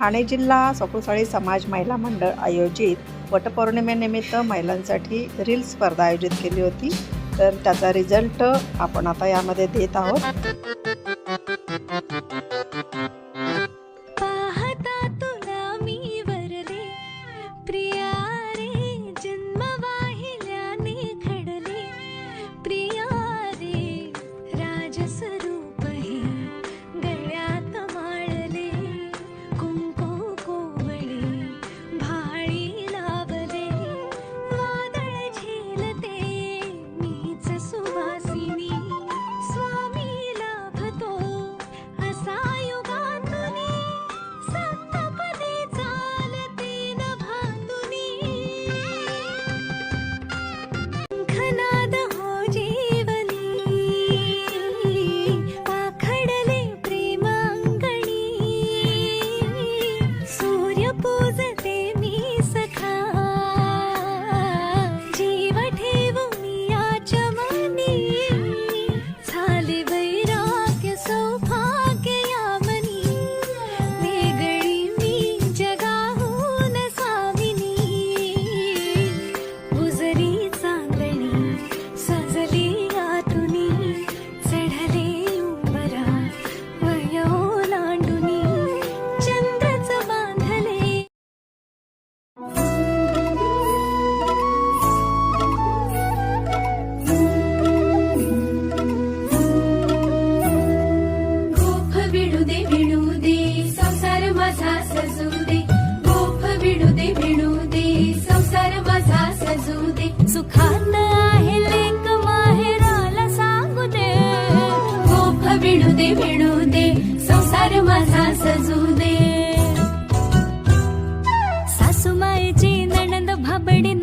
ठाणे जिल्हा सकुसाळी समाज महिला मंडळ आयोजित वटपौर्णिमेनिमित्त महिलांसाठी रील स्पर्धा आयोजित केली होती. तर त्याचा रिझल्ट आपण आता यामध्ये देत आहोत. विणू दे. संसार माझा सजू दे. सासूमाईची नणंद भाबडी